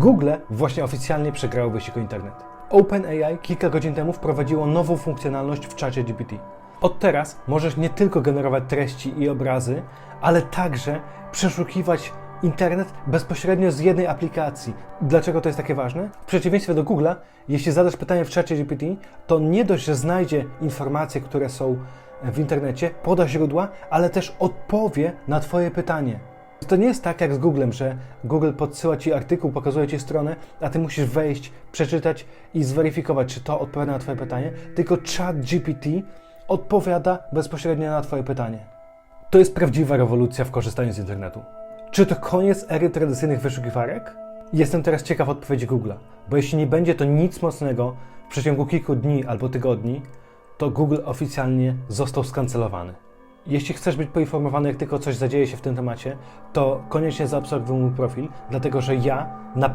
Google właśnie oficjalnie przegrało wyścig o internet. OpenAI kilka godzin temu wprowadziło nową funkcjonalność w czacie GPT. Od teraz możesz nie tylko generować treści i obrazy, ale także przeszukiwać internet bezpośrednio z jednej aplikacji. Dlaczego to jest takie ważne? W przeciwieństwie do Google'a, jeśli zadasz pytanie w czacie GPT, to nie dość, że znajdzie informacje, które są w internecie, poda źródła, ale też odpowie na Twoje pytanie. To nie jest tak jak z Googlem, że Google podsyła Ci artykuł, pokazuje Ci stronę, a Ty musisz wejść, przeczytać i zweryfikować, czy to odpowiada na Twoje pytanie, tylko chat GPT odpowiada bezpośrednio na Twoje pytanie. To jest prawdziwa rewolucja w korzystaniu z internetu. Czy to koniec ery tradycyjnych wyszukiwarek? Jestem teraz ciekaw odpowiedzi Google'a, bo jeśli nie będzie to nic mocnego w przeciągu kilku dni albo tygodni, to Google oficjalnie został skancelowany. Jeśli chcesz być poinformowany, jak tylko coś zadzieje się w tym temacie, to koniecznie zaobserwuj mój profil, dlatego że ja na pewno